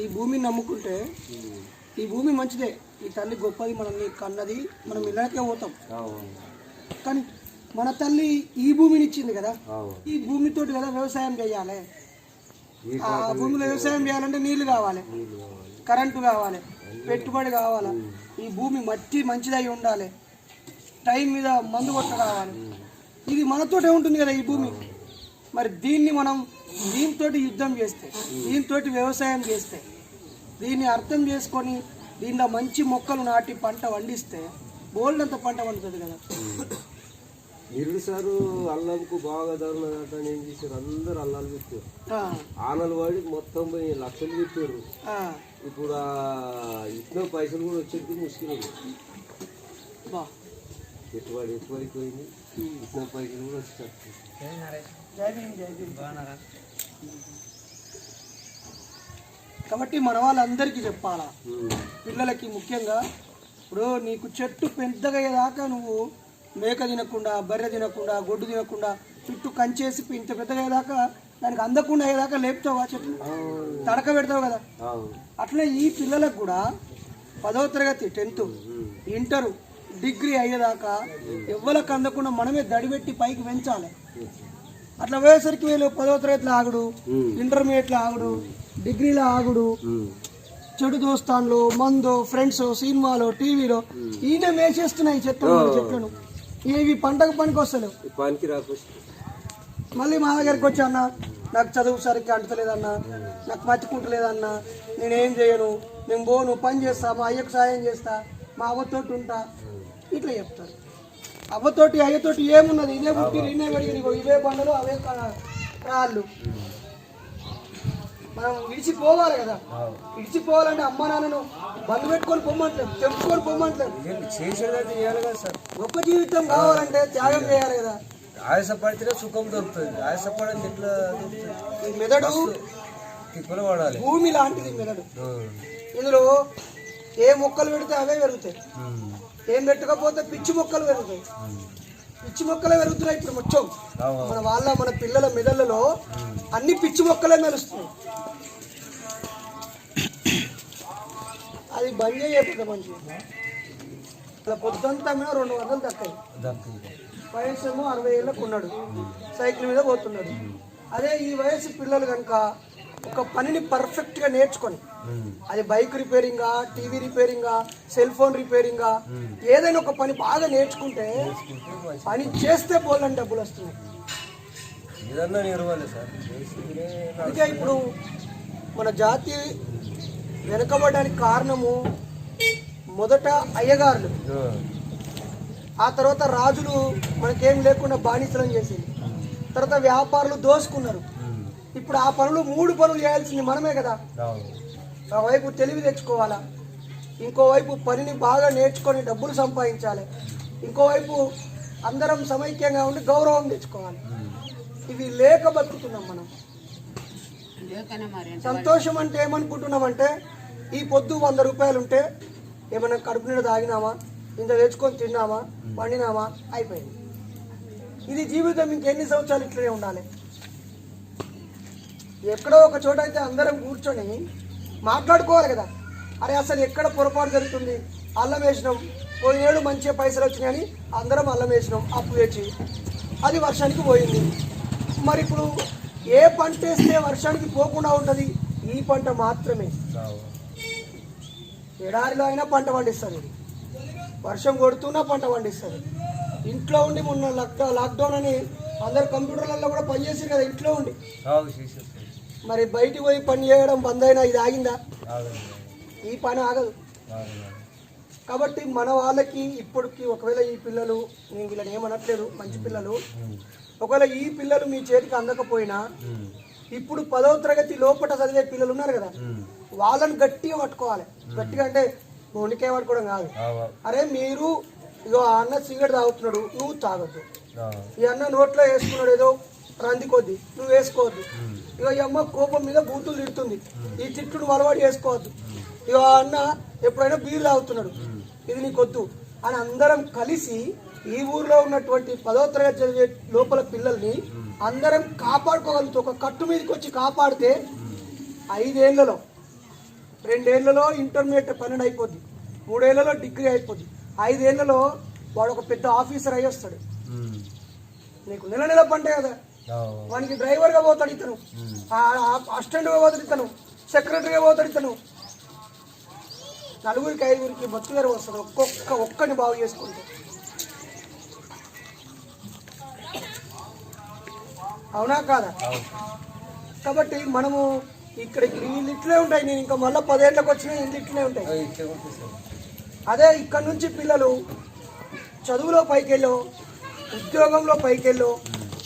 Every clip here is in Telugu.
ఈ భూమిని నమ్ముకుంటే ఈ భూమి మంచిదే. ఈ తల్లి గొప్పది మనల్ని కన్నది మనం ఇలాగే పోతాం. కానీ మన తల్లి ఈ భూమిని ఇచ్చింది కదా. ఈ భూమితోటి కదా వ్యవసాయం చేయాలి. ఆ భూమిలో వ్యవసాయం చేయాలంటే నీళ్ళు కావాలి. కరెంటు కావాలి. పెట్టుబడి కావాలి. ఈ భూమి మట్టి మంచిదై ఉండాలి. టైం మీద మందు కొట్ట కావాలి ఇది మనతోటే ఉంటుంది కదా ఈ భూమి. మరి దీన్ని మనం దీంతో యుద్ధం చేస్తే దీంతో వ్యవసాయం చేస్తే దీన్ని అర్థం చేసుకొని దీనిలో మంచి మొక్కలు నాటి పంట పండిస్తే బోల్డంత పంట పండుతుంది కదా. ఇరుడు సారు అల్లంకు బాగా ధరనట ఏం చేశారు? అందరు అల్లాలు పెట్టారు ఆ, ఆనలు వాడి మొత్తం పోయి లక్షలు పెట్టారు ఆ, ఇప్పుడు ఆ ఇచ్చిన పైసలు కూడా వచ్చేది ముష్కిల్. పెట్టుబడి ఎక్కువైపోయింది. ఇచ్చిన పైసలు కూడా భీమ్. కాబట్టి మన వాళ్ళందరికీ చెప్పాలా? పిల్లలకి ముఖ్యంగా ఇప్పుడు నీకు చెట్టు పెద్దగా అయ్యేదాకా నువ్వు మేక తినకుండా బర్రె తినకుండా గొడ్డు తినకుండా చుట్టూ కంచేసి ఇంత పెద్దగా అయ్యేదాకా దానికి అందకుండా అయ్యేదాకా లేపుతావా చెట్టు. తడక పెడతావు కదా? అట్లే ఈ పిల్లలకు కూడా పదవ తరగతి టెన్త్ ఇంటర్ డిగ్రీ అయ్యేదాకా ఎవ్వరికి అందకుండా మనమే దడిపెట్టి పైకి పెంచాలి. అట్లా పోయేసరికి వీళ్ళు పదవ తరగతిలో ఆగుడు ఇంటర్మీడియట్లో ఆగుడు డిగ్రీలో ఆగుడు చెడు దోస్తాన్లు మందు ఫ్రెండ్స్ సినిమాలో టీవీలో ఈయన మేసేస్తున్నాయి ఈ చెట్లను. ఇవి పంటకు పనికి వస్తలేవు మళ్ళీ మా దగ్గరికి వచ్చి అన్న నాకు చదువు సరిగ్గా అంటలేదన్న నాకు మర్చికుంటలేదన్న నేనేం చేయను నేను పోను పని చేస్తా మా అయ్యకు సాయం చేస్తా మా అవ్వతోటి ఉంటా ఇట్లా చెప్తారు. అవ్వతోటి అయ్యతోటి ఏమున్నది? ఇదే పుట్టి ఇన్నే పెరిగి ఇవే బండలు అవే రాళ్ళు. మనం విడిచిపోవాలి కదా. విడిచిపోవాలంటే అమ్మ నాన్నను బంధు పెట్టుకొని పొమ్మంటలేదు తెంపుకొని పొమ్మంటలేదు చేసేదైతే చేయాలి కదా సార్? గొప్ప జీవితం కావాలంటే త్యాగం చేయాలి. కదా. ఆయాసపడితేనే సుఖం దొరుకుతుంది. ఆయాసపడని ఎట్లా దొరుకుతుంది? మెదడు తిప్పలు పడాలి. భూమి లాంటిది మెదడు. ఇందులో ఏ మొక్కలు పెడితే అవే పెరుగుతాయి. ఏం పెట్టకపోతే పిచ్చి మొక్కలు పెరుగుతాయి. పిచ్చి మొక్కలే పెరుగుతున్నాయి ఇప్పుడు మొత్తం. మన వాళ్ళ మన పిల్లల మెదళ్ళలో అన్ని పిచ్చి మొక్కలే మెలుస్తున్నాయి అది బంద్ చేయకపోతే మంచిది. అలా పొద్దుంతా మీద రెండు వందలు దక్కాయి. వయసు ఏమో అరవై ఏళ్ళకు ఉన్నాడు. సైకిల్ మీద పోతున్నాడు. అదే ఈ వయసు పిల్లలు కనుక ఒక పనిని పర్ఫెక్ట్గా నేర్చుకొని అది బైక్ రిపేరింగా టీవీ రిపేరింగా సెల్ ఫోన్ రిపేరింగా ఏదైనా ఒక పని బాగా నేర్చుకుంటే పని చేస్తే పోలని డబ్బులు వస్తున్నాయి. అందుకే ఇప్పుడు మన జాతి వెనుకబడడానికి కారణము మొదట అయ్యగారులు. ఆ తర్వాత రాజులు మనకేం లేకుండా బానిసలం చేసింది. తర్వాత వ్యాపారులు దోసుకున్నారు. ఇప్పుడు ఆ పనులు మూడు పనులు చేయాల్సింది మనమే కదా. ఒకవైపు తెలివి తెచ్చుకోవాలా? ఇంకోవైపు పనిని బాగా నేర్చుకొని డబ్బులు సంపాదించాలి. ఇంకోవైపు అందరం సమైక్యంగా ఉండి గౌరవం తెచ్చుకోవాలి. ఇవి లేక బతుకుతున్నాం మనం. సంతోషం అంటే ఏమనుకుంటున్నామంటే ఈ పొద్దు వంద రూపాయలు ఉంటే ఏమైనా కడుపు నిండా తాగినామా ఇంత తెచ్చుకొని తిన్నామా వండినామా అయిపోయింది. ఇది జీవితం ఇంకెన్ని సంవత్సరాలు ఇట్లనే ఉండాలి. ఎక్కడో ఒక చోట అయితే అందరం కూర్చొని మాట్లాడుకోవాలి కదా. అరే అసలు ఎక్కడ పొరపాటు జరుగుతుంది? అల్లం వేసినాం. పోయినేడు మంచిగా పైసలు వచ్చినాయని అందరం అల్లం వేసినాం అప్పు వేచి అది వర్షానికి పోయింది. మరి ఇప్పుడు ఏ పంట వేస్తే వర్షానికి పోకుండా ఉంటుంది? ఈ పంట మాత్రమే. ఎడారిలో అయినా పంట పండిస్తుంది ఇది వర్షం కొడుతున్నా పంట పండిస్తుంది ఇంట్లో ఉండి మొన్న లాక్డౌన్ లాక్డౌన్ అని అందరు కంప్యూటర్లలో కూడా పనిచేసారు కదా ఇంట్లో ఉండి. మరి బయటికి పోయి పని చేయడం బంద్ అయినా ఇది ఆగిందా? ఈ పని ఆగదు. కాబట్టి మన వాళ్ళకి ఇప్పటికి ఒకవేళ ఈ పిల్లలు నేను వీళ్ళని ఏమనట్లేదు మంచి పిల్లలు. ఒకవేళ ఈ పిల్లలు మీ చేతికి అందకపోయినా ఇప్పుడు పదవ తరగతి లోపల చదివే పిల్లలు ఉన్నారు కదా వాళ్ళని గట్టిగా పట్టుకోవాలి. గట్టిగా అంటే మొండికే పట్టుకోవడం కాదు. అరే మీరు ఇగో ఆ అన్న సిగరెట్ తాగుతున్నాడు నువ్వు తాగొద్దు. ఈ అన్న నోట్లో వేసుకున్నాడు ఏదో రంది కొద్ది నువ్వు వేసుకోవద్దు. ఇక ఈ అమ్మ కోపం మీద బూతులు తిడుతుంది. ఈ తిట్టుడు అలవాటు చేసుకోవద్దు. ఇక అన్న ఎప్పుడైనా బీరు తాగుతున్నాడు. ఇది నీకొద్దు. అని అందరం కలిసి ఈ ఊర్లో ఉన్నటువంటి పదో తరగతి చదివే లోపల పిల్లల్ని అందరం కాపాడుకోగలుగుతాం. ఒక కట్టు మీదకి వచ్చి కాపాడితే ఐదేళ్ళలో రెండేళ్ళలో ఇంటర్మీడియట్ పన్నెండు అయిపోద్ది. మూడేళ్ళలో డిగ్రీ అయిపోద్ది. ఐదేళ్ళలో వాడు ఒక పెద్ద ఆఫీసర్ అయ్యి వస్తాడు. నీకు నెల నెల పంటే కదా. వానికి డ్రైవర్గా పోతాడు ఇతను. అసిస్టెంట్గా పోతాడు ఇతను. సెక్రటరీగా పోతాడు ఇతను. నలుగురికి ఐదుగురికి బతుకుదారు వస్తాడు ఒక్కొక్క ఒక్కని బాగు చేసుకుంటే అవునా కాదా? కాబట్టి మనము ఇక్కడ వీళ్ళు ఇట్లే ఉంటాయి. నేను ఇంకా మళ్ళీ పదేళ్ళకి వచ్చినా ఇంటి ఇట్లే ఉంటాయి అదే ఇక్కడ నుంచి పిల్లలు చదువులో పైకెళ్ళో ఉద్యోగంలో పైకెళ్ళో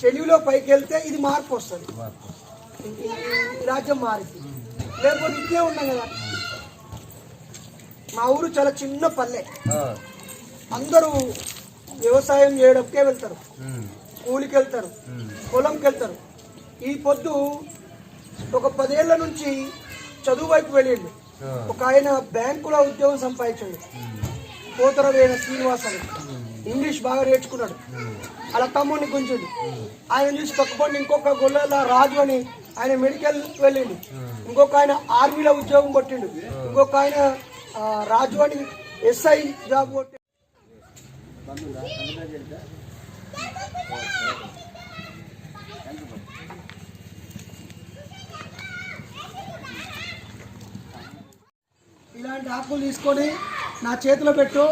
తెలివిలో పైకి వెళ్తే ఇది మార్పు వస్తుంది. రాజ్యం మారింది లేకపోతే ఇట్లే ఉన్నాం కదా. మా ఊరు చాలా చిన్న పల్లె. అందరూ వ్యవసాయం చేయడంకే వెళ్తారు. కూలికి వెళ్తారు. పొలంకి వెళ్తారు. ఈ పొద్దు ఒక పదేళ్ళ నుంచి చదువు వైపు వెళ్ళిండు. ఒక ఆయన బ్యాంకులో ఉద్యోగం సంపాదించాడు. పోతరవేణ శ్రీనివాస్ అని ఇంగ్లీష్ బాగా నేర్చుకున్నాడు. అలా తమ్ముడిని గుంజుడు. ఆయన చూసి పక్కపండి ఇంకొక గొల్ల రాజు అని ఆయన మెడికల్ వెళ్ళిండు. ఇంకొక ఆయన ఆర్మీలో ఉద్యోగం కొట్టిండు. ఇంకొక ఆయన రాజు అని ఎస్ఐ జాబ్ కొట్టి ఇలాంటి ఆకులు తీసుకొని నా చేతిలో పెట్టు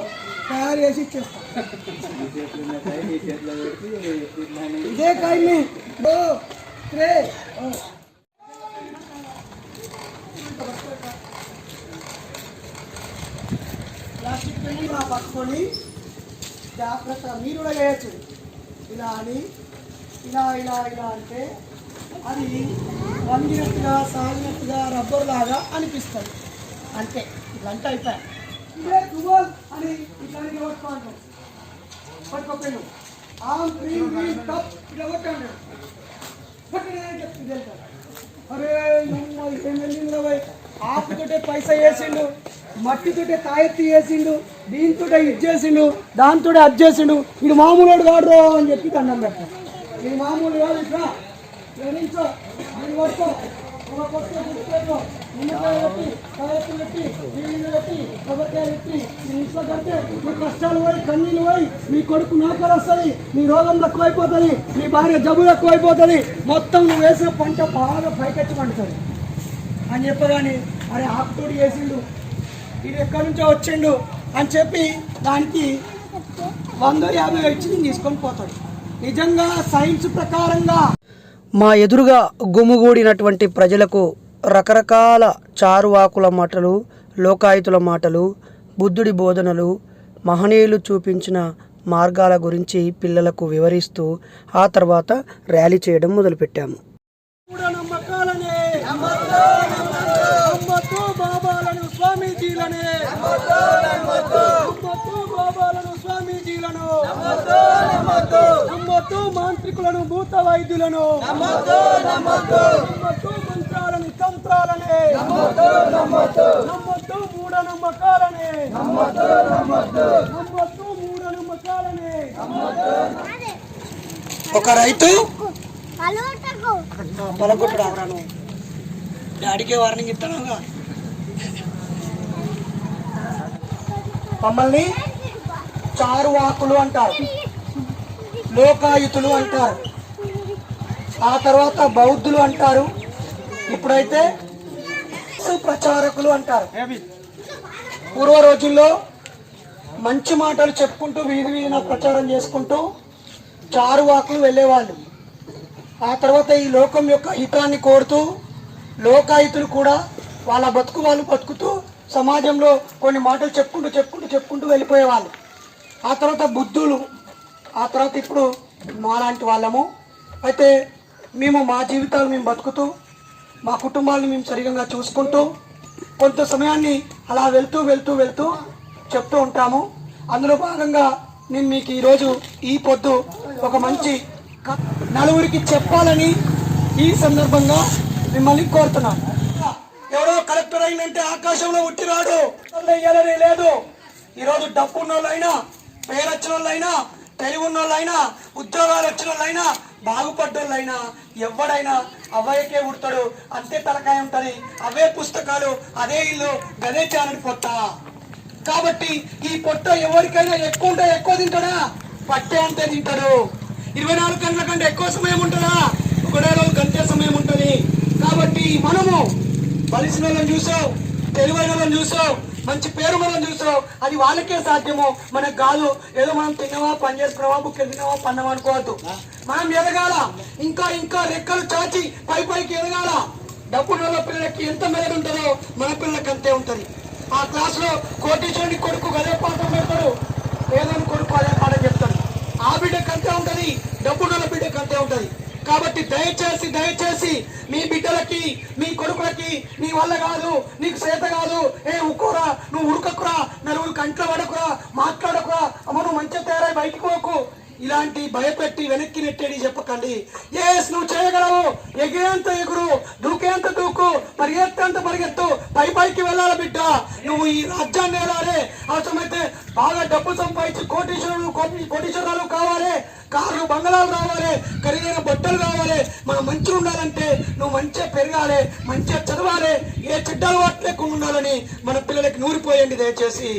తయారు చేసి ఇచ్చేస్తాను ఇదే కాయని. ఓ, ప్లాస్టిక్ పెళ్ళి మా పట్టుకొని జాగ్రత్త మీరు కూడా చేయొచ్చు. ఇలా అని ఇలా ఇలా ఇలా అంటే అది వంగినట్టుగా సాగినట్టుగా రబ్బర్ లాగా అనిపిస్తుంది. అంతే. ఇట్లంతా అయిపోయా. ఇదే అని ఇట్లాంటి పట్టుకోండి పట్టుకోపోయాను ఆమ్ క్రీమ్ చెప్తుంది అరే నువ్వు ఏం వెళ్ళింది పోయి ఆకుతోటే పైసా వేసిండు మట్టితోటే తాయెత్తి వేసిండు దీంతో ఇది చేసిండు దాంతో అది చేసిండు. ఇది మామూలు కాడు అని చెప్పి దండం పెట్టాడు ఇది మామూలు కాదు ఇట్లా. పట్టుకో. ఒక నిమ్మకాయ పెట్టి పెట్టి నీళ్ళు పెట్టి పెట్టి ఇంట్లో మీ కష్టాలు పోయి కన్నీళ్ళు పోయి మీ కొడుకు నౌకలు వస్తుంది మీ రోగం తక్కువ అయిపోతుంది మీ భార్య జబ్బు ఎక్కువైపోతుంది మొత్తం నువ్వు వేసిన పంట బాగా పైకెచ్చి పండుతుంది అని చెప్పగానే అరే ఆకుతోటి వేసిండు ఇది ఎక్కడి నుంచో వచ్చిండు అని చెప్పి దానికి వంద యాభై వచ్చి నేను తీసుకొని పోతాడు నిజంగా సైన్స్ ప్రకారంగా మా ఎదురుగా గుమిగూడినటువంటి ప్రజలకు రకరకాల చారువాకుల మాటలు లోకాయుతుల మాటలు బుద్ధుడి బోధనలు మహనీయులు చూపించిన మార్గాల గురించి పిల్లలకు వివరిస్తూ ఆ తర్వాత ర్యాలీ చేయడం మొదలుపెట్టాము మూఢనమ్మకాలనే నమ్మద్దు బాబాలను స్వామీజీలనే నమ్మద్దు బాబాలను స్వామీజీలను నమ్మద్దు మాంత్రికులను భూత వైద్యులను నమ్మద్దు మంత్రాలని తంత్రాలనే నమ్మద్దు మూఢనమ్మకాలనే నమ్మద్దు మూఢనమ్మకాలనే. ఒక రైతు. పొలగొట్టు రావరాను డాడీకే వార్నింగ్ ఇస్తానుగా మమ్మల్ని చారువాకులు అంటారు. లోకాయుతులు అంటారు. ఆ తర్వాత బౌద్ధులు అంటారు. ఇప్పుడైతే ప్రచారకులు అంటారు. పూర్వ రోజుల్లో మంచి మాటలు చెప్పుకుంటూ వీధి వీధిన ప్రచారం చేసుకుంటూ చారువాకులు వెళ్ళేవాళ్ళు. ఆ తర్వాత ఈ లోకం యొక్క హితాన్ని కోరుతూ లోకాయుతులు కూడా వాళ్ళ బతుకు వాళ్ళు బతుకుతూ సమాజంలో కొన్ని మాటలు చెప్పుకుంటూ చెప్పుకుంటూ చెప్పుకుంటూ వెళ్ళిపోయేవాళ్ళు. ఆ తర్వాత బుద్ధులు ఆ తర్వాత ఇప్పుడు మాలాంటి వాళ్ళము. అయితే మేము మా జీవితాలు మేము బతుకుతూ మా కుటుంబాలను మేము సరిగా చూసుకుంటూ కొంత సమయాన్ని అలా వెళ్తూ వెళ్తూ వెళ్తూ చెప్తూ ఉంటాము. అందులో భాగంగా నేను మీకు ఈరోజు ఈ పొద్దు ఒక మంచి నలుగురికి చెప్పాలని ఈ సందర్భంగా మిమ్మల్ని కోరుతున్నాను. ఎవరో కలెక్టర్ అయిందంటే ఆకాశంలో ఉట్టిరాడు వెయ్యాలని లేదు. ఈరోజు డబ్బు ఉన్నోళ్ళైనా పేరు వచ్చిన వాళ్ళైనా తెలివి ఉన్నోళ్ళైనా ఉద్యోగాలు వచ్చిన వాళ్ళైనా బాగుపడ్డోళ్ళైనా ఎవడైనా అవయకే పుడతాడు. అంతే తలకాయ ఉంటుంది. అవే పుస్తకాలు అదే ఇల్లు గదే చాలని పొట్ట. కాబట్టి ఈ పొట్ట ఎవరికైనా ఎక్కువ ఉంటే ఎక్కువ తింటాడా? పట్టే అంతే తింటాడు. ఇరవై నాలుగు గంటల కంటే ఎక్కువ సమయం ఉంటుందా? ఒకటే రోజు గంటే సమయం ఉంటుంది. కాబట్టి మనము బలిసిన వాళ్ళని చూసావు తెలివైన వాళ్ళని చూసావు మంచి పేరు మనం చూసావు అది వాళ్ళకే సాధ్యము? మనకు కాదు. ఏదో మనం తిన్నావా పని చేసుకున్నావా బుక్ తిన్నావా పన్నావా అనుకోవద్దు. మనం ఎదగాల. ఇంకా ఇంకా రెక్కలు చాచి పై పైకి ఎదగాల. డబ్బున్న పిల్లలకి ఎంత మెదడు ఉంటుందో మన పిల్లలకి అంతే ఉంటది. ఆ క్లాస్లో కోటీశ్వరుడి కొడుకు అదే పాఠం పెడతాడు. పేదోని కొడుకు అదే పాఠం చెప్తాడు. ఆ బిడ్డకు అంతే ఉంటది. డబ్బున్న బిడ్డకి అంతే ఉంటది. కాబట్టి దయచేసి దయచేసి మీ బిడ్డలకి మీ కొడుకులకి నీ వల్ల కాదు నీకు చేత కాదు. ఏ ఉక్కోరా నువ్వు ఉడకకురా నలుగురు కంట్లో పడకురా మాట్లాడకురా అమ్మ నువ్వు మంచిగా తయారై బయటికి పోకు ఇలాంటి భయపెట్టి వెనక్కి నెట్టేది చెప్పకండి. ఎస్ నువ్వు చేయగలవు. ఎగిరేంత ఎగురు దూకేంత దూకు పరిగెత్తేంత పరిగెత్తు పై పైకి వెళ్ళాలి బిడ్డ. నువ్వు ఈ రాజ్యాన్ని వెళ్ళాలి అవసరమైతే బాగా డబ్బు సంపాదించి కోటీశ్వరులు కోటీశ్వరాలు కావాలి. కార్లు బంగళాలు రావాలి. ఖరీదైన బట్టలు కావాలి. మనం మంచిగా ఉండాలంటే నువ్వు మంచిగా పెరగాలి మంచిగా చదవాలి. ఏ చెడ్డ అలవాటు లేకుండా ఉండాలని మన పిల్లలకి నూరిపోయండి దయచేసి.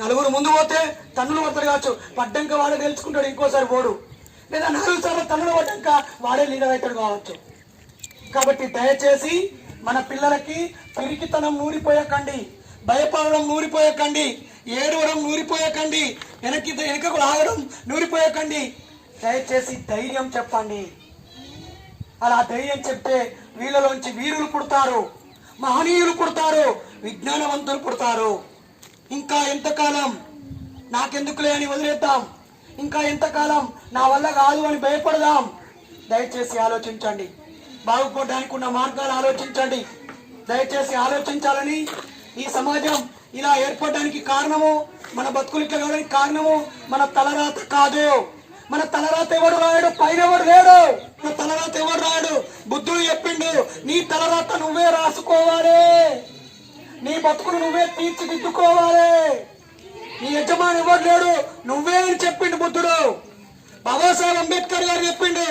నలుగురు ముందు పోతే తన్నులు పడతారు కావచ్చు. పడ్డంక వాడే తెలుసుకుంటాడు ఇంకోసారి పోడు. లేదా నాలుగు సార్లు తన్నులు పడ్డాక వాడే లీడర్ అవుతాడు కావచ్చు. కాబట్టి దయచేసి మన పిల్లలకి పిరికితనం నూరిపోయకండి భయపడడం నూరిపోయకండి ఏడవడం నూరిపోయకండి వెనక్కి వెనకకు లాగడం నూరిపోయకండి. దయచేసి ధైర్యం చెప్పండి. అలా ధైర్యం చెప్తే వీళ్ళలోంచి వీరులు పుడతారు మహనీయులు పుడతారు విజ్ఞానవంతులు పుడతారు. ఇంకా ఎంతకాలం? నాకెందుకులే అని వదిలేద్దాం. ఇంకా ఎంతకాలం? నా వల్ల కాదు అని భయపడదాం. దయచేసి ఆలోచించండి. బాగుపడడానికి ఉన్న మార్గాలు ఆలోచించండి. దయచేసి ఆలోచించాలని ఈ సమాజం ఇలా ఏర్పడడానికి కారణము మన బతుకులు ఇట్లా కావడానికి కారణము మన తలరాత కాదు. మన తలరాత ఎవడు రాయడు పైన ఎవడు లేడు? మన తలరాత ఎవడు రాయడు బుద్ధుడు చెప్పిండు నీ తలరాత నువ్వే రాసుకోవాలి. నీ బతుకును నువ్వే తీర్చిదిద్దుకోవాలి. నీ యజమాని ఎవరు లేడు? నువ్వే అని చెప్పిండు బుద్ధుడు. బాబాసాహెబ్ అంబేద్కర్ గారు చెప్పిండు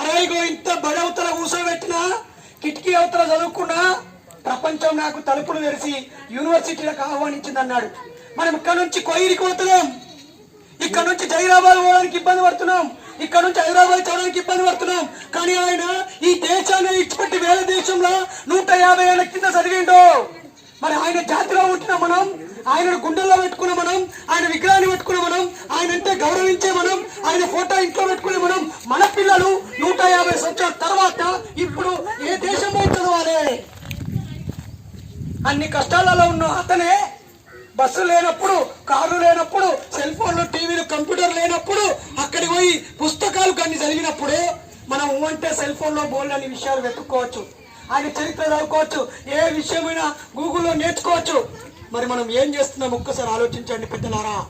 అరే ఇగో ఇంత బడి అవతల కూర్చోబెట్టినా కిటికీ అవతల చదువుకున్నా ప్రపంచం నాకు తలుపులు తెరిచి యూనివర్సిటీలకు ఆహ్వానించింది అన్నాడు మనం ఇక్కడ నుంచి కొయ్యిరికి పోతున్నాం. ఇక్కడ నుంచి జైరాబాద్ పోవడానికి ఇబ్బంది పడుతున్నాం. ఇక్కడ నుంచి హైదరాబాద్ చదవడానికి ఇబ్బంది పడుతున్నాం. కానీ ఆయన ఈ దేశాన్ని ఇచ్చిపెట్టి వేరే దేశంలో నూట యాభై ఏళ్ళ కింద చదివిండు. మరి ఆయన జాతిలో ఉంటున్న మనం ఆయనను గుండెల్లో పెట్టుకున్న మనం ఆయన విగ్రహాన్ని పెట్టుకున్న మనం ఆయన అంటే గౌరవించే మనం ఆయన ఫోటో ఇంట్లో పెట్టుకునే మనం మన పిల్లలు నూట యాభై సంవత్సరాల తర్వాత ఇప్పుడు ఏ దేశం పోయి చదవాలి? అన్ని కష్టాలలో ఉన్న అతనే బస్సు లేనప్పుడు కారు లేనప్పుడు సెల్ ఫోన్లు టీవీలు కంప్యూటర్ లేనప్పుడు అక్కడికి పోయి పుస్తకాలు కానీ జరిగినప్పుడే మనం అంటే సెల్ ఫోన్లో బోల్డ్ అనే విషయాలు వెతుక్కోవచ్చు. ఆయన చరిత్ర చదువుకోవచ్చు ఏ విషయమైనా గూగుల్లో నేర్చుకోవచ్చు. మరి మనం ఏం చేస్తున్నాం? ఒక్కసారి ఆలోచించండి పెద్దలారా.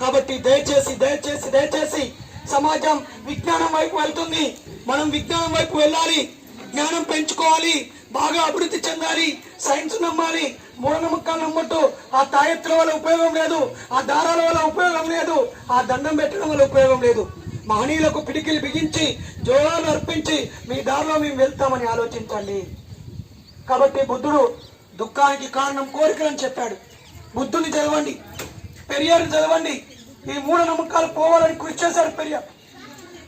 కాబట్టి దయచేసి దయచేసి దయచేసి సమాజం విజ్ఞానం వైపు వెళ్తుంది. మనం విజ్ఞానం వైపు వెళ్ళాలి. జ్ఞానం పెంచుకోవాలి. బాగా అభివృద్ధి చెందాలి. సైన్స్ నమ్మాలి. మూఢనమ్మకాలు నమ్మట్టు ఆ తాయెత్తుల వల్ల ఉపయోగం లేదు. ఆ దారాల వల్ల ఉపయోగం లేదు. ఆ దండం పెట్టడం వల్ల ఉపయోగం లేదు. మహనీయులకు పిడికిలు బిగించి జోహాలు అర్పించి మీ దారిలో మేము వెళ్తామని ఆలోచించండి. కాబట్టి బుద్ధుడు దుఃఖానికి కారణం కోరికలని చెప్పాడు. బుద్ధుని చదవండి పెరియారు చదవండి. ఈ మూఢ నమ్మకాలు పోవాలని కృషి చేశాడు పెరియార్.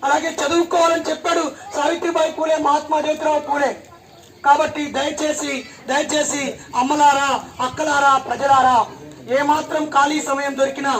అలాగే చదువుకోవాలని చెప్పాడు సావిత్రిబాయి పూలే మహాత్మా జ్యోతిరావు పూలే. కాబట్టి దయచేసి దయచేసి అమ్మలారా అక్కలారా ప్రజలారా ఏమాత్రం ఖాళీ సమయం దొరికినా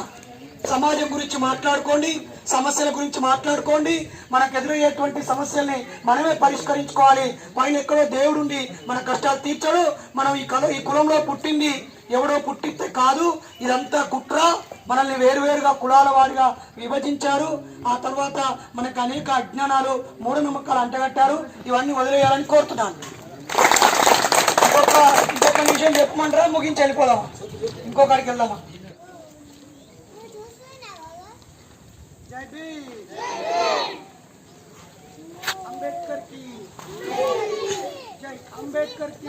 సమాజం గురించి మాట్లాడుకోండి. సమస్యల గురించి మాట్లాడుకోండి. మనకు ఎదురయ్యేటువంటి సమస్యల్ని మనమే పరిష్కరించుకోవాలి. పైన ఎక్కడో దేవుడుండి మన కష్టాలు తీర్చడు. మనం ఈ కల ఈ కులంలో పుట్టింది ఎవడో పుట్టిస్తే కాదు. ఇదంతా కుట్ర. మనల్ని వేరువేరుగా కులాల వారిగా విభజించారు. ఆ తర్వాత మనకు అనేక అజ్ఞానాలు మూఢనమ్మకాలు అంటగట్టారు. ఇవన్నీ వదిలేయాలని కోరుతున్నాను. ఇంకొక ఇంకొక విషయం చెప్పమంటారా? ముగించి వెళ్ళిపోదామా? ఇంకొకరికి వెళ్దామా? अंबेडकर की। जय अंबेडकर की।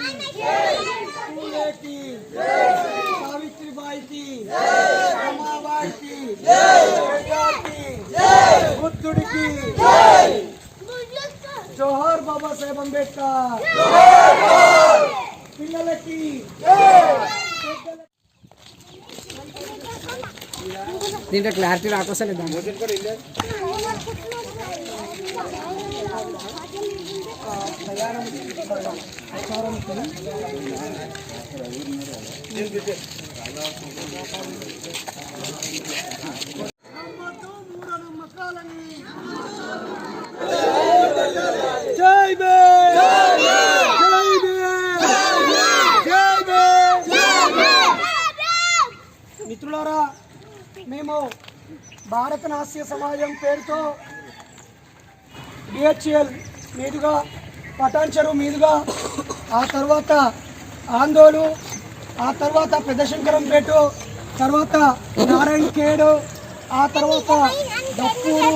फूले की। सावित्री बाई की। रमाबाई की। बुद्धुड़ की। जोहर बाबा साहेब अंबेडकर पिंगल की। దీంట్లో క్లారిటీ రాకోసం ఇద్దాం జై భీమ్! మిత్రులారా మేము భారత నాస్య సమాజం పేరుతో డిహెచ్ఎల్ మీదుగా పటాన్ చెరువు మీదుగా ఆ తర్వాత ఆందోళు ఆ తర్వాత పెద్దశంకరంపేట తర్వాత నారాయణ కేడు ఆ తర్వాత దప్పూరు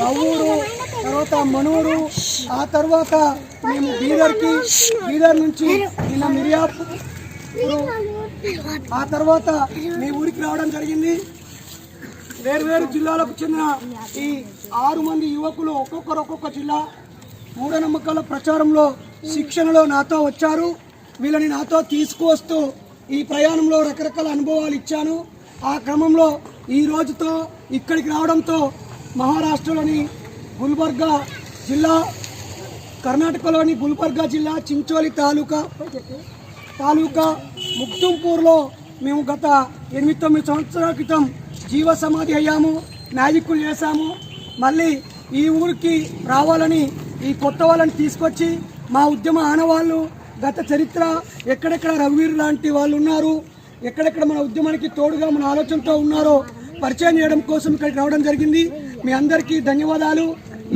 నవ్వూరు తర్వాత మనూరు ఆ తర్వాత మేము బీదర్కి బీదర్ నుంచి నిన్న మిరియాపూర్ ఆ తర్వాత మీ ఊరికి రావడం జరిగింది. వేరువేరు జిల్లాలకు చెందిన ఈ ఆరు మంది యువకులు ఒక్కొక్కరు ఒక్కొక్క జిల్లా మూఢనమ్మకాల ప్రచారంలో శిక్షణలో నాతో వచ్చారు. వీళ్ళని నాతో తీసుకువస్తూ ఈ ప్రయాణంలో రకరకాల అనుభవాలు ఇచ్చాను. ఆ క్రమంలో ఈ రోజుతో ఇక్కడికి రావడంతో మహారాష్ట్రలోని గుల్బర్గా జిల్లా కర్ణాటకలోని గుల్బర్గా జిల్లా చించోలి తాలూకా తాలూకా ముక్తుంపూర్లో మేము గత ఎనిమిది తొమ్మిది సంవత్సరాల క్రితం జీవ సమాధి అయ్యాము మ్యాజిక్లు చేశాము. మళ్ళీ ఈ ఊరికి రావాలని ఈ కొత్త వాళ్ళని తీసుకొచ్చి మా ఉద్యమ ఆనవాళ్ళు గత చరిత్ర ఎక్కడెక్కడ రఘువీర్ లాంటి వాళ్ళు ఉన్నారు ఎక్కడెక్కడ మన ఉద్యమానికి తోడుగా మన ఆలోచనతో ఉన్నారో పరిచయం చేయడం కోసం ఇక్కడికి రావడం జరిగింది. మీ అందరికీ ధన్యవాదాలు.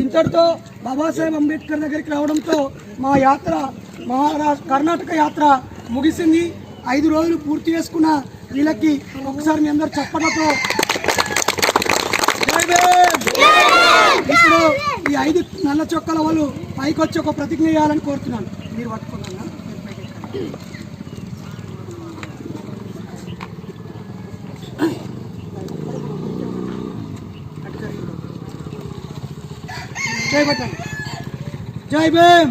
ఇంతటితో బాబాసాహెబ్ అంబేద్కర్ దగ్గరికి రావడంతో మా యాత్ర మహారాష్ట్ర కర్ణాటక యాత్ర ముగిసింది. ఐదు రోజులు పూర్తి చేసుకున్న వీళ్ళకి ఒకసారి మీ అందరు చెప్పడంతో ఇప్పుడు ఈ ఐదు నల్ల చొక్కల వాళ్ళు పైకి వచ్చి ఒక ప్రతిజ్ఞ చేయాలని కోరుతున్నాను. మీరు పట్టుకున్నారా జై బట్టండి జై భీమ్!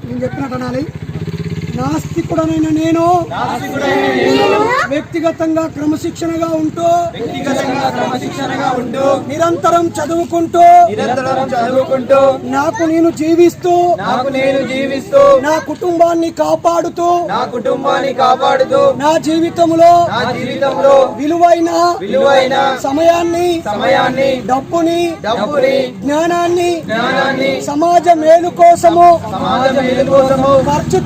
నేను చెప్పినట్టు అనాలి. నాస్తికుడనైన నేను వ్యక్తిగతంగా క్రమశిక్షణగా ఉంటూ వ్యక్తిగతంగా క్రమశిక్షణగా ఉంటూ నిరంతరం చదువుకుంటూ నిరంతరం చదువుకుంటూ నాకు నేను జీవిస్తూ నాకు నేను జీవిస్తూ నా కుటుంబాన్ని కాపాడుతూ నా కుటుంబాన్ని కాపాడుతూ నా జీవితంలో నా జీవితంలో విలువైన విలువైన సమయాన్ని సమయాన్ని డబ్బుని డబ్బుని జ్ఞానాన్ని జ్ఞానాన్ని సమాజ మేలు కోసము సమాజ మేలు కోసము ఖర్చు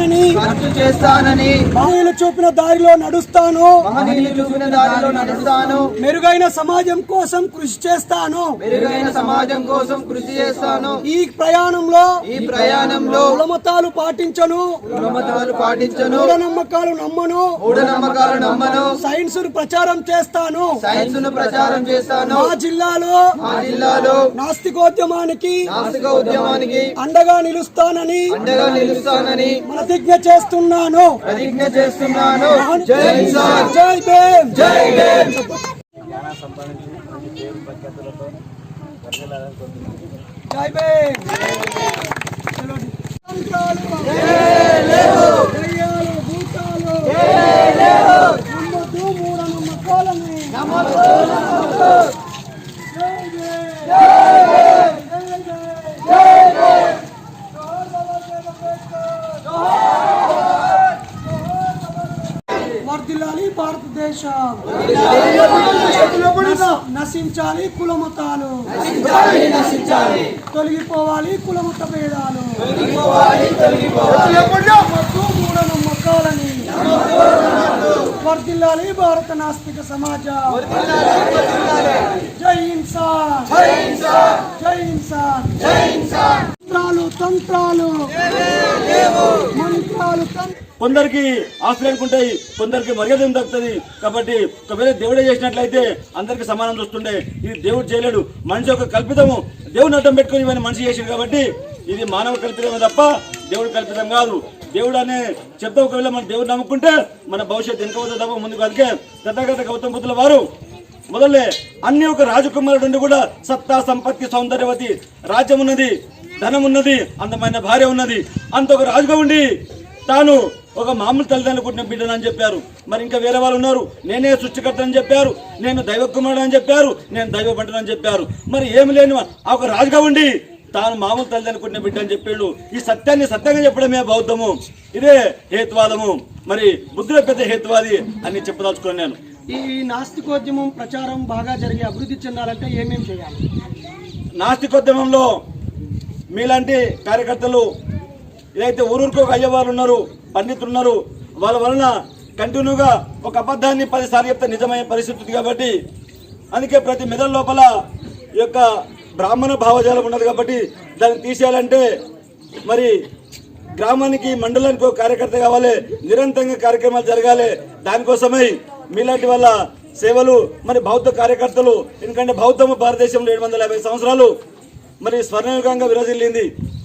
చేస్తానని ఖర్చు చేస్తానని మహనీయులు చూపిన దారిలో నడుస్తాను. మహనీయులు చూపిన దారిలో నడుస్తాను. మెరుగైన సమాజం కోసం కృషి చేస్తాను. మెరుగైన సమాజం కోసం కృషి చేస్తాను. ఈ ప్రయాణంలో ఈ ప్రయాణంలో కులమతాలు పాటించను. కులమతాలు పాటించను. మూఢనమ్మకాలు నమ్మను. మూఢనమ్మకాలు నమ్మను. సైన్స్ ప్రచారం చేస్తాను. సైన్స్ను ప్రచారం చేస్తాను. మా జిల్లాలో మా జిల్లాలో నాస్తికోద్యమానికి నాస్తిక ఉద్యమానికి అండగా నిలుస్తానని అండగా నిలుస్తానని ప్రతిజ్ఞ చేస్తున్నాను. ప్రతిజ్ఞ చేస్తున్నాను. జై జై భీమ్. జై భీమ్. జై భీమ్. నమ్మొద్దు మూఢనమ్మకాలని. జై భీమ్. జై భీమ్. జోహార్ బాబాసాహెబ్ అంబేద్కర్. వర్ధిల్లాలి భారతదేశం. నశ- నశించాలి కులమతాలు. తొలగిపోవాలి కులమత భేదాలు. మూఢనమ్మకాలని వర్ధిల్లాలి భారత నాస్తిక సమాజం. జై ఇన్సాన్ జై ఇన్సాన్ తంత్రాలు. తంత్రాలు మంత్రాలు తంత్రాలు. కొందరికి ఆస్తులు అనుకుంటాయి కొందరికి మర్యాద దక్కుతుంది? కాబట్టి ఒకవేళ దేవుడే చేసినట్లయితే అందరికి సమానం చూస్తుండే. ఇది దేవుడు చేయలేడు. మనిషి యొక్క కల్పితము. దేవుడు అడ్డం పెట్టుకుని ఇవన్నీ మనిషి చేసింది కాబట్టి ఇది మానవ కల్పితమే తప్ప దేవుడు కల్పితం కాదు. దేవుడు అనే చెప్తా ఒకవేళ మన దేవుడు నమ్ముకుంటే మన భవిష్యత్తు వెనుక పోతే తప్ప ముందుకు అందుకే తథాగత గౌతమ బుద్ధుల వారు మొదలే అన్ని ఒక రాజకుమారుడు ఉండి కూడా సత్తా సంపత్తి సౌందర్యవతి రాజ్యం ఉన్నది ధనం ఉన్నది అందమైన భార్య ఉన్నది. అంత ఒక రాజుగా ఉండి తాను ఒక మామూలు తల్లిదండ్రులు పుట్టిన బిడ్డను అని చెప్పారు. మరి ఇంకా వేరే వాళ్ళు ఉన్నారు. నేనే సృష్టికర్త అని చెప్పారు. నేను దైవ కుమారుడు అని చెప్పారు. నేను దైవ అని చెప్పారు. మరి ఏమి లేని ఆ ఒక రాజుగా ఉండి తాను మామూలు తల్లిదండ్రులు పుట్టిన బిడ్డ అని చెప్పిండు. ఈ సత్యాన్ని సత్యంగా చెప్పడమే బౌద్ధము. ఇదే హేతువాదము. మరి బుద్ధుల పెద్ద హేతువాది అని చెప్పదలుచుకున్నాను నేను. ఈ నాస్తికోద్యమం ప్రచారం బాగా జరిగి అభివృద్ధి చెందాలంటే ఏమేం చేయాలి? నాస్తికోద్యమంలో మీలాంటి కార్యకర్తలు ఏదైతే ఊరూరుకు ఒక అయ్యవారు ఉన్నారు పండితులు ఉన్నారు వాళ్ళ వలన కంటిన్యూగా ఒక అబద్ధాన్ని పదిసార్లు చెప్తే నిజమైన పరిస్థితి కాబట్టి అందుకే ప్రతి మెదడు లోపల ఈ యొక్క బ్రాహ్మణ భావజాలం ఉన్నది కాబట్టి దాన్ని తీసేయాలంటే మరి గ్రామానికి మండలానికి ఒక కార్యకర్త కావాలి నిరంతరంగా కార్యక్రమాలు జరగాలి. దానికోసమై మీలాంటి వాళ్ళ సేవలు మరి బౌద్ధ కార్యకర్తలు ఎందుకంటే బౌద్ధము భారతదేశంలో ఏడు వందల యాభై సంవత్సరాలు మరి స్వర్ణయుగంగా విరజిల్లింది.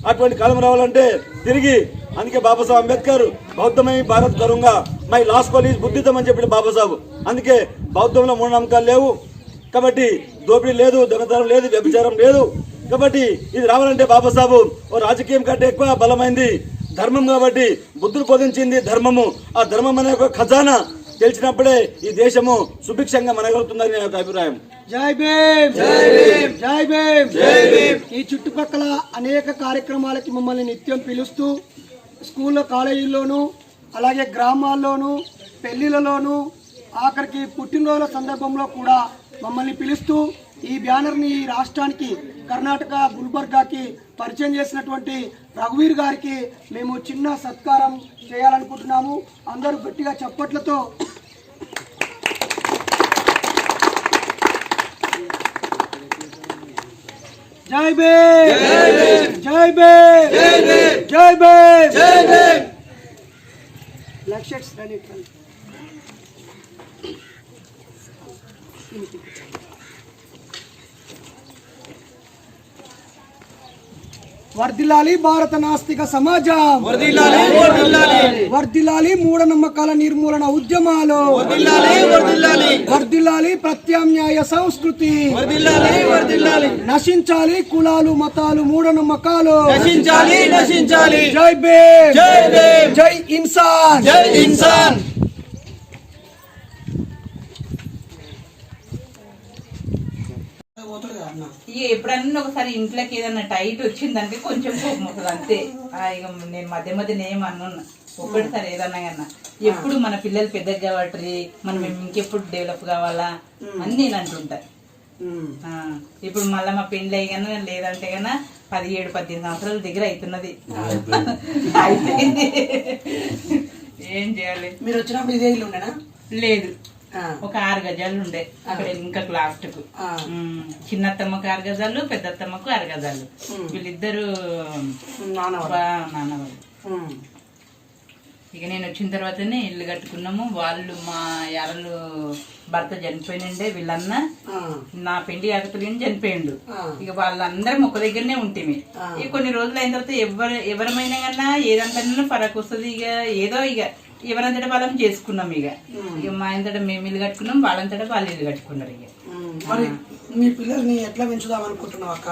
అటువంటి కాలం రావాలంటే తిరిగి అందుకే బాబాసాహెబ్ అంబేద్కర్ బౌద్ధమై భారత్ గరుంగా మై లాస్ట్ కాలేజ్ బుద్ధితం అని చెప్పిన బాబాసాహెబ్. అందుకే బౌద్ధంలో మూఢనమ్మకాలు లేవు. కాబట్టి దోపిడీ లేదు దొంగతనం లేదు వ్యభిచారం లేదు. కాబట్టి ఇది రావాలంటే బాబాసాహెబ్ ఓ రాజకీయం కంటే ఎక్కువ బలమైంది. ధర్మం కాబట్టి బుద్ధులు బోధించింది ధర్మము. ఆ ధర్మం అనే ఒక ఖజానా. తెలిసినప్పుడే ఈ దేశము సుభిక్షంగా మనగలుగుతుందని నా అభిప్రాయం. జై భీమ్! జై భీమ్! జై భీమ్! జై భీమ్! ఈ చుట్టుపక్కల అనేక కార్యక్రమాలకి మమ్మల్ని నిత్యం పిలుస్తూ స్కూల్లో కాలేజీల్లోనూ అలాగే గ్రామాల్లోనూ పెళ్ళిళ్ళలోనూ ఆఖరికి పుట్టినరోజుల సందర్భంలో కూడా మమ్మల్ని పిలుస్తూ ఈ బ్యానర్ని ఈ రాష్ట్రానికి కర్ణాటక గుల్బర్గాకి పరిచయం చేసినటువంటి రఘువీర్ గారికి మేము చిన్న సత్కారం చేయాలనుకుంటున్నాము. అందరూ గట్టిగా చప్పట్లతో జై భీమ్ జై భీమ్ జై భీమ్ జై భీమ్ లక్షట్స్ రండి రండి. వర్ధిల్లాలి భారత నాస్తిక సమాజం. వర్ధిల్లాలి వర్ధిల్లాలి. మూఢనమ్మకాల నిర్మూలన ఉద్యమాలు. వర్ధిల్లాలి వర్ధిల్లాలి. ప్రత్యామ్నాయ సంస్కృతి. నశించాలి కులాలు మతాలు మూఢనమ్మకాలు. నశించాలి నశించాలి. జై భీమ్. జై ఇన్సాన్. జై ఇన్సాన్. ఎప్పుడన్నా ఒకసారి ఇంట్లోకి ఏదైనా టైట్ వచ్చిందంటే కొంచెం కోపం వస్తుంది అంతే. ఆ, ఇక నేను మధ్య మధ్య ఏమన్నా ఒక్కటిసారి ఏదన్నా కన్నా ఎప్పుడు మన పిల్లలు పెద్దగా కాబట్టి మనం ఇంకెప్పుడు డెవలప్ కావాలా? అని నేను అంటుంటా. ఆ, ఇప్పుడు మళ్ళీ మా పెళ్ళి అయ్యగానే లేదంటే గన పదిహేడు పద్దెనిమిది సంవత్సరాల దగ్గర అవుతున్నది అయిపోయింది. ఏం చేయాలి? మీరు వచ్చినప్పుడు ఇదే ఇల్లు ఉండేనా? లేదు. ఒక ఆరు గజాలు ఉండే. అక్కడ ఇంకా లాస్ట్కు చిన్నత్తమ్మకు ఆరు గజాలు పెద్దత్తమ్మకు ఆరు గజాలు. వీళ్ళిద్దరు నాన్నవాళ్ళు ఇక నేను వచ్చిన తర్వాతనే ఇల్లు కట్టుకున్నాము. వాళ్ళు మా యారలు భర్త చనిపోయినండే వీళ్ళన్న నా పెళ్ళి ఆకతులు చనిపోయిండు. ఇక వాళ్ళందరం ఒక దగ్గరనే ఉంటేమి. ఇక కొన్ని రోజులు అయిన తర్వాత ఎవరు ఎవరమైనా కన్నా ఏదంతా ఫరక్ వస్తుంది ఇక. ఏదో ఇక. ఎవరంతటా వాళ్ళం చేసుకున్నాం ఇక. ఇక మా అంతటా మేము ఇల్లు కట్టుకున్నాం వాళ్ళంతటా వాళ్ళు ఇల్లు కట్టుకున్నారు ఇక. మరి మీ పిల్లల్ని ఎట్లా పెంచుదాం అనుకుంటున్నావు అక్క?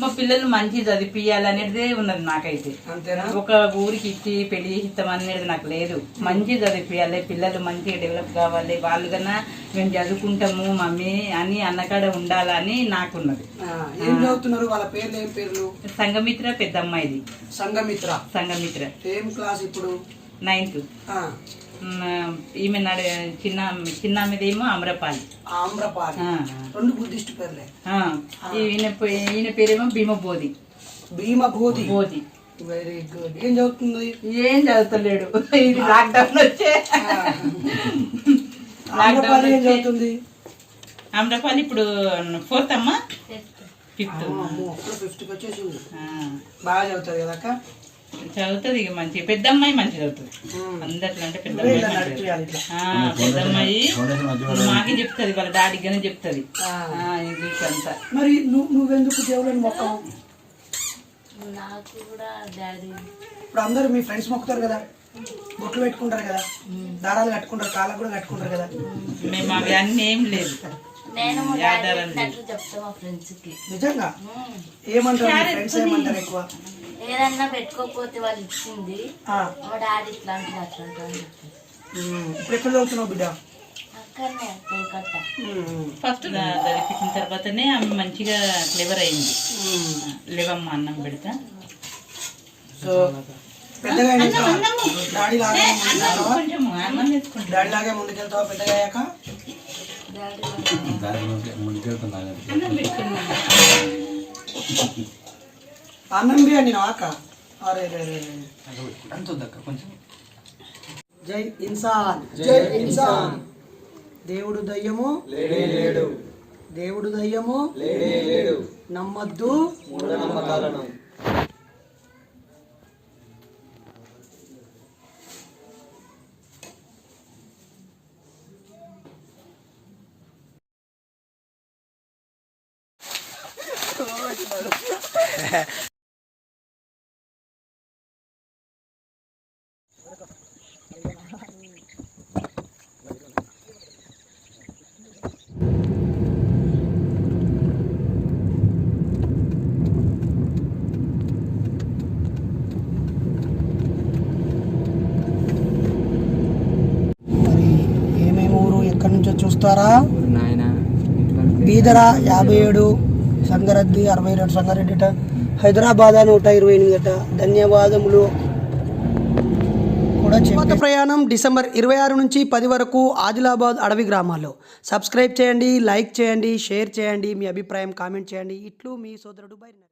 మా పిల్లలు మంచి చదివిపియాలనేదే ఉన్నది నాకైతే. అంతేనా? ఒక ఊరికి ఇచ్చి పెళ్ళి చేసిస్తాం అనేది నాకు లేదు. మంచి చదివిపియాలి పిల్లలు మంచిగా డెవలప్ కావాలి వాళ్ళు కన్నా మేము చదువుకుంటాము మమ్మీ అని అన్నకాడ ఉండాలని నాకున్నది. ఏం చదువుతున్నారు? వాళ్ళ పేర్లు ఏం పేర్లు? సంఘమిత్ర పెద్ద అమ్మాయిది సంఘమిత్ర. సంఘమిత్ర. ఏం క్లాస్ ఇప్పుడు? నైన్త్ ఆ, ఈమె నడ చిన్న చిన్న ఆమెదేమో అమరపాలి ఆమ్రపాలి. ఆ, రెండు బుద్ధిస్ట్ పేర్లే. ఆ. ఈయన ఈయన పేరేమో భీమబోధి. భీమభూతి బోధి. వెరీ గుడ్ ఏం చదువుతుంది? ఏం చదువుతలేడు. ఇది లాక్డౌన్ వచ్చే. ఆమ్రపాలి ఏం చదువుతుంది? అమరపాలి ఇప్పుడు ఫోర్త్ అమ్మా? ఫిఫ్త్ అమ్మో ఫిఫ్త్కి వచ్చేసింది. బాగా చదువుతుంది కదా అక్క చదువుతుంది ఇక మంచి పెద్ద అమ్మాయి మంచి చదువుతుంది. అందట్లో అంటే పెద్ద పెద్ద అమ్మాయి మాకి చెప్తుంది వాళ్ళ డాడీగానే చెప్తుంది. ఆ. ఇంగ్లీష్ అంతా మరి నువ్వు నువ్వెందుకు దేవుళ్ళని మొక్కవు? నాకు కూడా డాడీ. ఇప్పుడు అందరూ మీ ఫ్రెండ్స్ మొక్కుతారు కదా? బొట్లు పెట్టుకుంటారు కదా? దారాలు కట్టుకుంటారు కాళ్ళకు కూడా కట్టుకుంటారు కదా? మేము అవి అన్నీ ఏం లేదు. నేను మా డాడీ చెప్పినట్లు చెప్తా మా ఫ్రెండ్స్కి నిజంగా ఏమంటారు ఫ్రెండ్స్ ఏమంటారు ఎక్కువ? ఏదన్నా పెట్టుకోకపోతే వాళ్ళు ఇచ్చింది ఆ, మా డాడీ అని చెప్పేసి ఉమ్, ఇప్పుడు ఎక్కడ చదువుతున్నావు బిడ్డ? అక్కడనే ఫస్ట్ చదివించిన తర్వాతనే ఆమె మంచిగా క్లెవర్ అయింది. లేవమ్మ అన్నం పెడతా. సో పెద్దగా అయినాక డాడీ లాగే ముందుకెళ్తావా? కొంచెం అన్నం వేసుకుంటా. డాడీ లాగే ముందుకెళ్తావా? పెద్దగా అయ్యాక? అన్నం బిర్యానీ అక్క? అరే రే రే రే. జై ఇన్సాన్. జై ఇన్సాన్. దేవుడు దయ్యము? లేడు దేవుడు దయ్యము? లేడు నమ్మద్దు? మరి ఏమేమి ఊరు ఎక్కడి నుంచో చూస్తారా బీదర యాభై ఏడు సంగారెడ్డి అరవై రెండు సంగారెడ్డిట హైదరాబాద్ నూట ఇరవై ఎనిమిది ధన్యవాదములు కూడా కొత్త ప్రయాణం డిసెంబర్ ఇరవై ఆరు నుంచి పది వరకు ఆదిలాబాద్ అడవి గ్రామాల్లో. సబ్స్క్రైబ్ చేయండి లైక్ చేయండి షేర్ చేయండి మీ అభిప్రాయం కామెంట్ చేయండి. ఇట్లు మీ సోదరుడు బయట